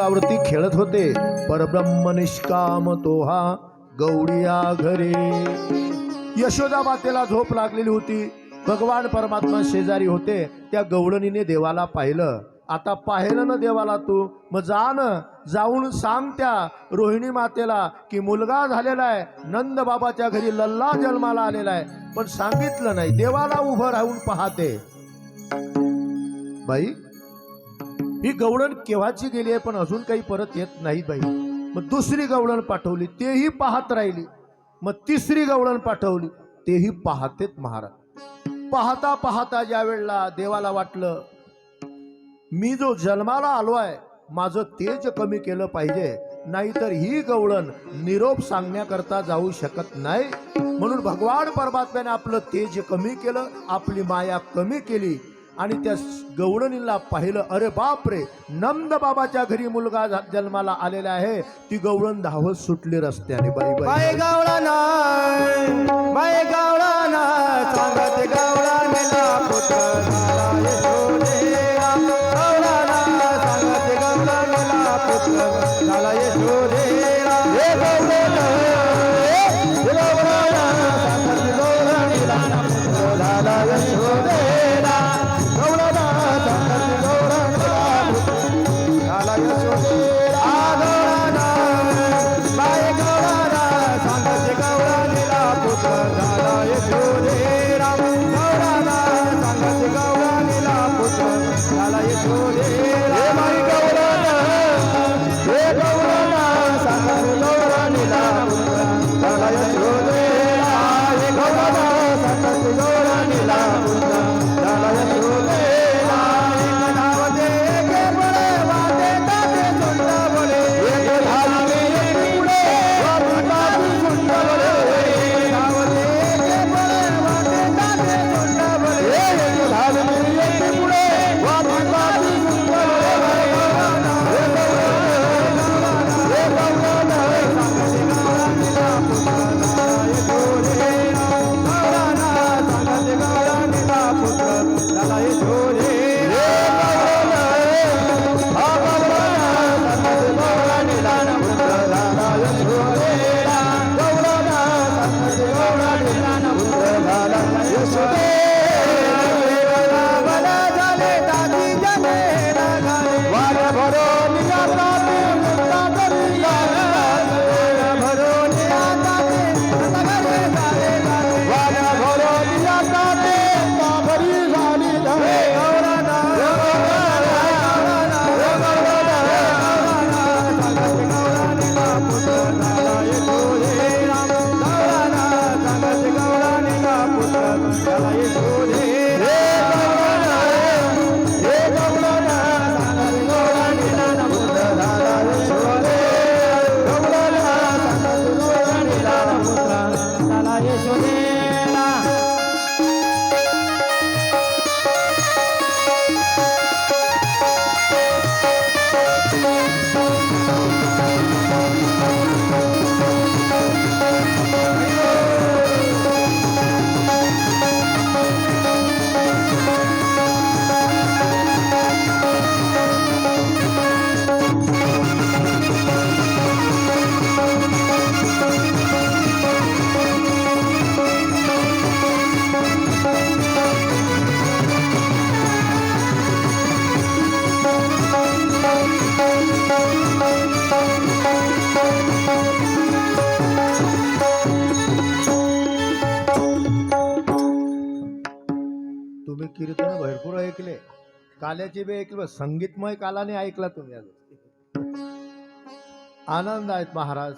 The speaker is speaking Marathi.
अंगावरती खेळत होते. परब्रह्म निष्काम तो हा गौडिया घरे. यशोदा मातेला झोप लागलेली होती. भगवान परमात्मा शेजारी होते. त्या गवळणीने देवाला पाहिलं. आता पाहिलं ना देवाला तू. मग जा न. जाऊन सांग त्या रोहिणी मातेला की मुलगा झालेला आहे. नंद बाबाच्या घरी लल्ला जन्माला आलेला आहे. पण सांगितलं नाही. देवाला उभं राहून पाहते. बाई ही गवळण केव्हाची गेली आहे पण अजून काही परत येत नाही बाई. मग दुसरी गवळण पाठवली तेही पाहत राहिली. मग तिसरी गवळण पाठवली तेही पाहतेत महाराज. पाहता पाहता ज्या वेळेला देवाला वाटलं मी जो जन्माला आलो आहे माझं तेज कमी केलं पाहिजे नाहीतर ही गवळण निरोप सांगण्याकरता जाऊ शकत नाही. म्हणून भगवान परमात्म्याने आपलं तेज कमी केलं आपली माया कमी केली आणि त्या गवळणीला पाहिलं अरे बाप रे नंद बाबाच्या घरी मुलगा जन्माला आलेला आहे. ती गवळण धावत सुटली रस्त्याने बाई बाई Ela entrou. तुम्ही कीर्तन भरपूर ऐकले. काल्याचे बी ऐकले संगीतमय कालाने ऐकला तुम्ही आज आनंद आहेत महाराज.